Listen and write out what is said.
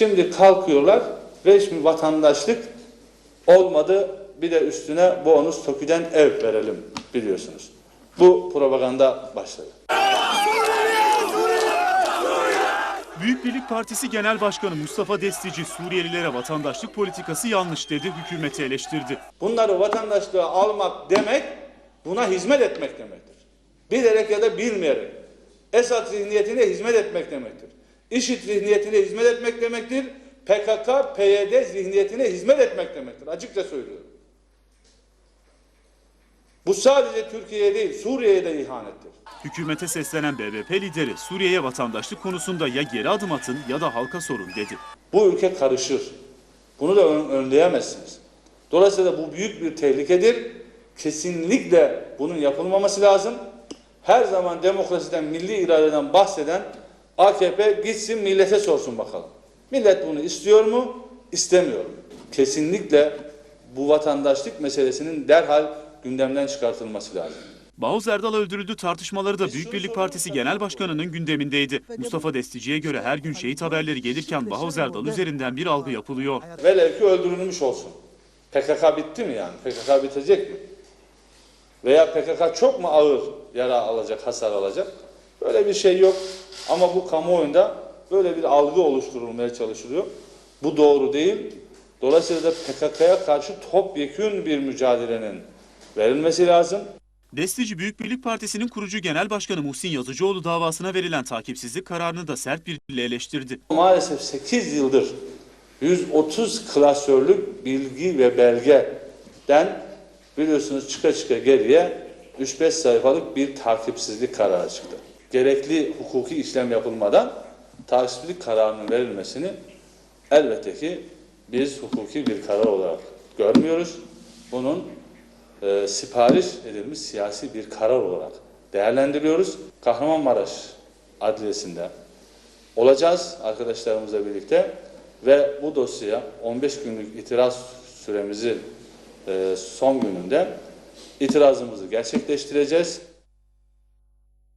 Şimdi kalkıyorlar şimdi vatandaşlık olmadı bir de üstüne bonus TOKİ'den ev verelim biliyorsunuz. Bu propaganda başladı. Büyük Birlik Partisi Genel Başkanı Mustafa Destici Suriyelilere vatandaşlık politikası yanlış dedi, hükümeti eleştirdi. Bunları vatandaşlığa almak demek buna hizmet etmek demektir. Bilerek ya da bilmeyerek. Esad zihniyetine hizmet etmek demektir. IŞİD zihniyetine hizmet etmek demektir. PKK, PYD zihniyetine hizmet etmek demektir. Açıkça söylüyorum. Bu sadece Türkiye'ye değil, Suriye'ye de ihanettir. Hükümete seslenen BBP lideri Suriye'ye vatandaşlık konusunda ya geri adım atın ya da halka sorun dedi. Bu ülke karışır. Bunu da ön- önleyemezsiniz. Dolayısıyla bu büyük bir tehlikedir. Kesinlikle bunun yapılmaması lazım. Her zaman demokrasiden, milli iradeden bahseden AKP gitsin millete sorsun bakalım. Millet bunu istiyor mu? İstemiyor mu? Kesinlikle bu vatandaşlık meselesinin derhal gündemden çıkartılması lazım. Bahuz Erdal öldürüldü tartışmaları da Büyük Birlik Partisi Genel Başkanı'nın gündemindeydi. Mustafa Destici'ye göre her gün şehit haberleri gelirken Bahuz Erdal üzerinden bir algı yapılıyor. Velev ki öldürülmüş olsun. PKK bitti mi yani? PKK bitecek mi? Veya PKK çok mu ağır yara alacak, hasar alacak? Böyle bir şey yok. Ama bu kamuoyunda böyle bir algı oluşturulmaya çalışılıyor. Bu doğru değil. Dolayısıyla da PKK'ya karşı topyekün bir mücadelenin verilmesi lazım. Destici Büyük Birlik Partisi'nin kurucu genel başkanı Muhsin Yazıcıoğlu davasına verilen takipsizlik kararını da sert bir dille eleştirdi. Maalesef 8 yıldır 130 klasörlük bilgi ve belgeden biliyorsunuz çıka çıka geriye 3-5 sayfalık bir takipsizlik kararı çıktı. Gerekli hukuki işlem yapılmadan takipsizlik kararının verilmesini elbette ki biz hukuki bir karar olarak görmüyoruz. Bunun e, sipariş edilmiş siyasi bir karar olarak değerlendiriyoruz. Kahramanmaraş Adliyesi'nde olacağız arkadaşlarımızla birlikte ve bu dosyaya 15 günlük itiraz süremizin e, son gününde itirazımızı gerçekleştireceğiz.